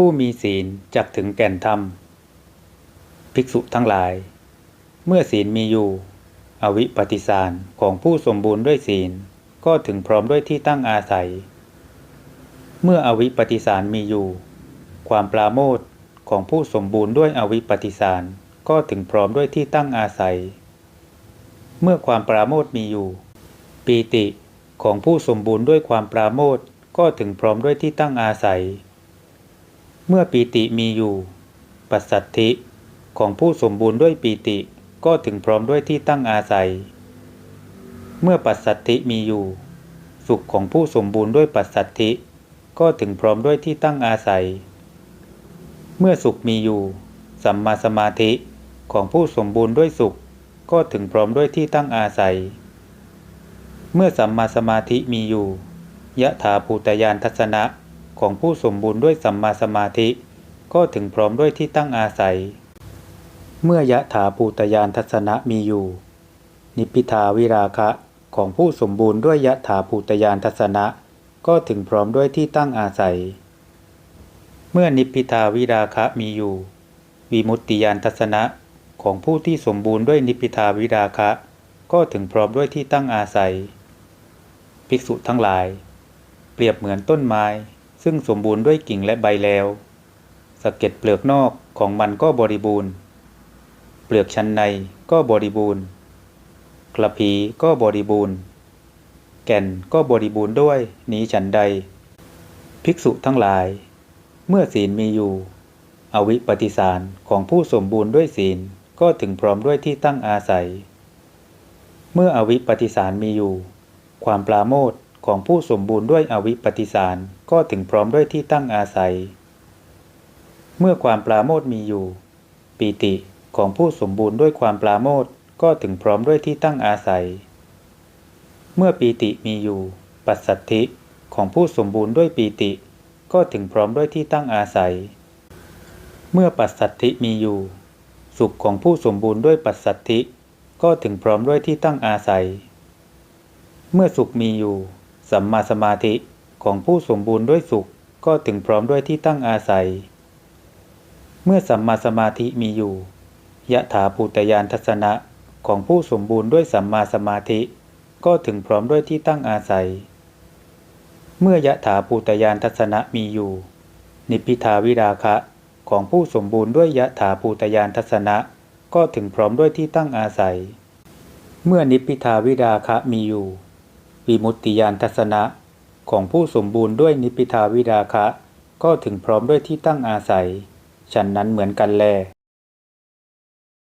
ผู้มีศีลจักถึงแก่นธรรม ภิกษุทั้งหลาย เมื่อศีลมีอยู่ อวิปปิสารของผู้สมบูรณ์ด้วยศีลก็ถึงพร้อมด้วยที่ตั้งอาศัย เมื่ออวิปปิสารมีอยู่ ความปราโมทของผู้สมบูรณ์ด้วยอวิปปิสารก็ถึงพร้อมด้วยที่ตั้งอาศัย เมื่อความปราโมทมีอยู่ ปีติของผู้สมบูรณ์ด้วยความปราโมทก็ถึงพร้อมด้วยที่ตั้งอาศัย เมื่อปีติมีอยู่ ปัสสัทธิของผู้สมบูรณ์ด้วยปีติก็ถึงพร้อมด้วยที่ตั้งอาศัย เมื่อปัสสัทธิมีอยู่ สุขของผู้สมบูรณ์ด้วยปัสสัทธิก็ถึงพร้อมด้วยที่ตั้งอาศัย เมื่อสุขมีอยู่ สัมมาสมาธิของผู้สมบูรณ์ด้วยสุข ก็ถึงพร้อมด้วยที่ตั้งอาศัย เมื่อสัมมาสมาธิมีอยู่ยะถาภูตยานทัศนะ ของผู้สมบูรณ์ด้วยสัมมาสมาธิ ก็ถึงพร้อมด้วยที่ตั้งอาศัย เมื่อยะถาภูตยานทัศนะมีอยู่ นิพิทาวิราคะของผู้สมบูรณ์ด้วยยะถาภูตยานทัศนะ ก็ถึงพร้อมด้วยที่ตั้งอาศัย เมื่อนิพิทาวิราคะมีอยู่ วิมุตติยานทัศนะของผู้ที่สมบูรณ์ด้วยนิพิทาวิราคะ ก็ถึงพร้อมด้วยที่ตั้งอาศัย ภิกษุทั้งหลาย เปรียบเหมือนต้นไม้ ซึ่งสมบูรณ์ด้วยกิ่งและใบแล้วสะเก็ดเปลือกนอกของมันก็บริบูรณ์ เปลือกชั้นในก็บริบูรณ์ กระพีก็บริบูรณ์ แก่นก็บริบูรณ์ด้วยนี้ฉันใด ภิกษุทั้งหลาย เมื่อศีลมีอยู่ อวิปปิสารของผู้สมบูรณ์ด้วยศีลก็ถึงพร้อมด้วยที่ตั้งอาศัย เมื่ออวิปปิสารมีอยู่ ความปราโมท ของผู้สมบูรณ์ด้วยอวิปปิสารก็ถึงพร้อมด้วยที่ตั้งอาศัย เมื่อความปราโมทมีอยู่ ปีติของผู้สมบูรณ์ด้วยความปราโมทก็ถึงพร้อมด้วยที่ตั้งอาศัย เมื่อปีติมีอยู่ ปัสสัทธิของผู้สมบูรณ์ด้วยปีติ ก็ถึงพร้อมด้วยที่ตั้งอาศัย เมื่อปัสสัทธิมีอยู่ สุขของผู้สมบูรณ์ด้วยปัสสัทธิ ก็ถึงพร้อมด้วยที่ตั้งอาศัย เมื่อสุขมีอยู่ สัมมาสมาธิของผู้สมบูรณ์ด้วยสุขก็ถึงพร้อมด้วยที่ตั้งอาศัย เมื่อสัมมาสมาธิมีอยู่ยะถาภูตยานทัศนะของผู้สมบูรณ์ด้วยสัมมาสมาธิ ก็ถึงพร้อมด้วยที่ตั้งอาศัย เมื่อยะถาภูตยานทัศนะมีอยู่ นิพพิทาวิราคะของผู้สมบูรณ์ด้วยยะถาภูตยานทัศนะ ก็ถึงพร้อมด้วยที่ตั้งอาศัย เมื่อนิพพิทาวิราคะมีอยู่ วิมุตติยานทัศนะ ของผู้สมบูรณ์ด้วยนิพพิทาวิราคะ ก็ถึงพร้อมด้วยที่ตั้งอาศัย ฉันนั้นเหมือนกันแล